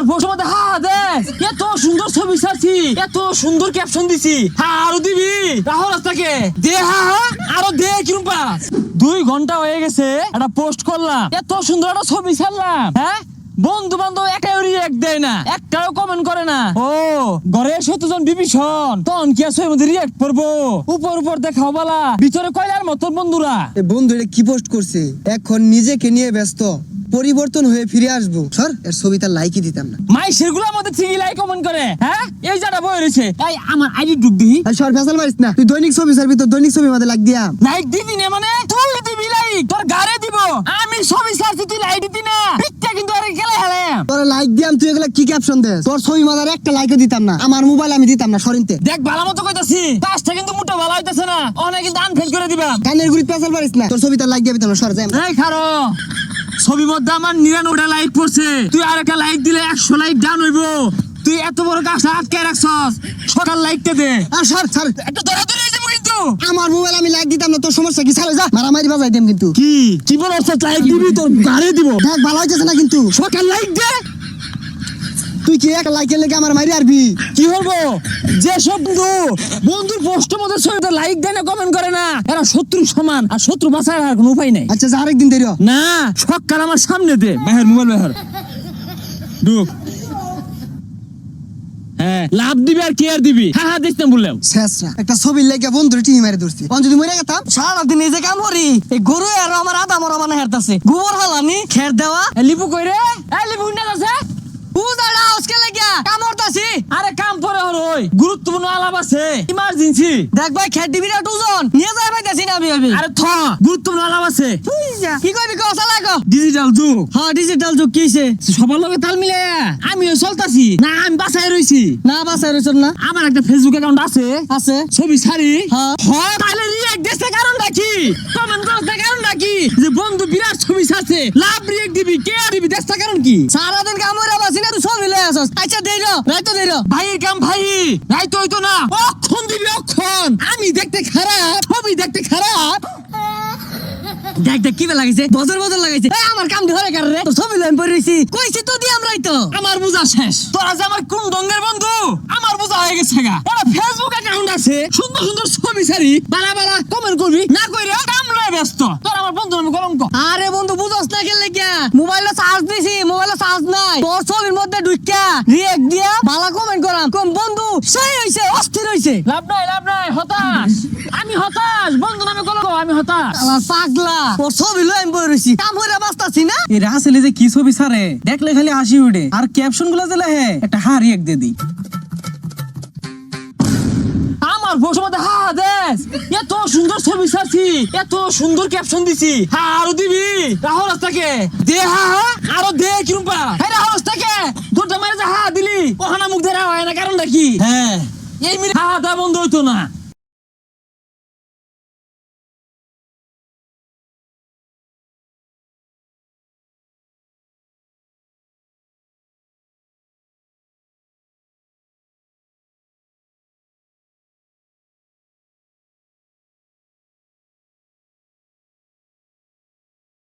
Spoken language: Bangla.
হা দে। এত সুন্দর ছবি ছাড়ছি, এত সুন্দর ক্যাপশন দিছি। হা, আরও দিবি? দে, হা হা, আরও দে, কিরম পাস? দুই ঘণ্টা হয়ে গেছে, একটা পোস্ট করলাম। এত সুন্দর একটা ছবি ছাড়লাম হ্যাঁ? বন্ধু বান্ধব একাই রিয়েক্ট দেয় না, একটাও কমেন্ট করে না। ও, ঘরে বিভীষণ। তখন কি আছে মধ্যে রিয়েক্ট করব? উপর উপর দেখাও বালা। ভিতরে কয়লার মতন বন্ধুরা। বন্ধু, এটা কি পোস্ট করছে? এখন নিজেকে নিয়ে ব্যস্ত। পরিবর্তন হয়ে ফিরে আসব। স্যার এর ছবিটা লাইকই দিতাম না। মাই সেগুলো আমাদের ঠিকই লাইক কমেন্ট করে হ্যাঁ? এই যাটা বই রয়েছে। এই আমার আইডি ঢুক দিই আর সর ফেসাল মারিস না। তুই দৈনিক ছবি ছাড়বি তো দৈনিক ছবি আমাদের লাগ দিয়া। লাইক দিবি না মানে? তুই দিবি লাইক তোর গারে দিব। আমি সবই সারছি তুই লাইক দিতি না। পিকটা কিন্তু আরে গেলে হেলে। তোর লাইক দিয়াম তুই এগুলা কি ক্যাপশন দেস তোর ছবি মাদার একটা লাইকও দিতাম না। আমার মোবাইল আমি দিতাম না সরিনতে। দেখ ভালো মতো কইতাছি। কাজটা কিন্তু মোটা ভালো হইতাছে না। অনেক কিন্তু আনফেল করে দিবা। কানের গুড়ি ফেসাল মারিস না। তোর ছবিটা লাইক দিবি না সর যাই। এই খারো। ছবি মধ্যে আমার নিরানব্বইটা লাইক পড়ছে। তুই আর একটা লাইক দিলে একশো লাইক ডান হইব। তুই এত বড় কাজটা আটকে রাখছস। সকাল লাইকটা দে। আর স্যার স্যার একটা ধরা ধরে যাব কিন্তু। আমার মোবাইল আমি লাইক দিতাম না তোর সমস্যা কি? ছাড়ে যা। মারামারি বাজাই দেম কিন্তু। কি? কি বলছ লাইক দিবি তোর গাড়ি দিব। দেখ ভালো হইতেছে না কিন্তু। সকাল লাইক দে। তুই কি এক লাইকের লেগে আমার মারি আরবি? কি করব যে সব বন্ধু বন্ধুর পোস্টের মধ্যে ছবিটা লাইক দেয় না কমেন্ট করে না এরা শত্রু সমান আর শত্রু বাঁচার আর কোনো উপায় নাই। আচ্ছা যা আরেকদিন দেরি না সকাল আমার সামনে দে বাহের মোবাইল বাহের ঢুক। হ্যাঁ লাভ দিবি আর কি আর দিবি হ্যাঁ হ্যাঁ না বললাম। শেষরা একটা ছবির লেগে বন্ধু টিহি মারি ধরছি। অন যদি মরে গেতাম? সারাদিন এই যে কাম করি এই গরু আর আমার আদা মরা মানে হেরতাছে। গোবর হালানি খের দেওয়া। লিপু কই রে এই লিপু না আছে উজাড়া আজকে লাগিয়া কাম করতাছি আরে কাম পরে হর ওই গুরুত্বপূর্ণ আলাপ আছে। ইমার্জেন্সি দেখ ভাই খের দিবি না ওজন নিয়ে যাই পাইতাছি না আমি আমি আরে থ গুরুত্বপূর্ণ আলাপ আছে। কি করবি কো চালা কো ডিজিটাল যুগ। হ্যাঁ ডিজিটাল যুগ কিছে সবার লগে তাল মিলে আমিও চলতাছি। না আমি বাসায় রইছি। না বাসায় রয়েছেন না। আমার একটা ফেসবুক অ্যাকাউন্ট আছে। আছে। ছবি হ্যাঁ। হয় তাহলে রিয়েক্ট দিতে কারণটা কি? কমেন্ট যে বন্ধু বিরাট ছবি লাভ রিয়েক্ট দিবি, কে দিবি কারণ কি? সারাদিন না তুই সব আসস। আচ্ছা দেই দেই ভাইয়ের কাম ভাই হইতো না। অক্ষণ দিবি, অক্ষণ। আমি দেখতে খারাপ, ছবি দেখতে খারাপ। দেখ দেখ, কি লাগাইছে বদল বদল লাগাইছে। আমার কাম ধরে কার রে? তো ছবি লাইন পরে রইছি। কইছি তো দি আমরাই তো আমার বোঝা শেষ। তোরা যে আমার কোন ডঙ্গের বন্ধু, আমার হয়ে গেছে গা। ওরা ফেসবুক অ্যাকাউন্ট আছে সুন্দর সুন্দর ছবি ছাড়ি বালা বালা কমেন্ট করবি না কইরে কাম লয় ব্যস্ত। তোর আমার বন্ধু আমি কলঙ্ক। আরে বন্ধু বুঝস না খেললে মোবাইলে চার্জ দিছি মোবাইলে চার্জ নাই। তোর ছবির মধ্যে ঢুকিয়া রিয়েক্ট দিয়া ভালো কমেন্ট করাম। কোন বন্ধু সেই হইছে অস্থির হইছে। লাভ নাই লাভ নাই হতাশ। আমি হতাশ বন্ধু নামে কলঙ্ক আমি হতাশ। আমার পাগলা তোর ছবি লই আমি বই রইছি। কাম হইরা বাঁচতাছি না? রাসেলে যে কি ছবি ছাড়ে দেখলে খালি হাসি উঠে। আর ক্যাপশনগুলো দিলে হে একটা হারি এক দিয়ে দিই। বসে মধ্যে হা দেশ। এত সুন্দর ছবি ছাড়ছি এত সুন্দর ক্যাপশন দিছি। হা আরও দিবি? রাহুল রাস্তাকে দে, হা হা, আরও দে কিরম পা হ্যাঁ রাহুল রাস্তাকে দুটা মারে হা দিলি। ওখানে মুখ ধরা হয় না, কারণটা কি? হ্যাঁ। এই মিলে হা হা বন্ধ হইতো না।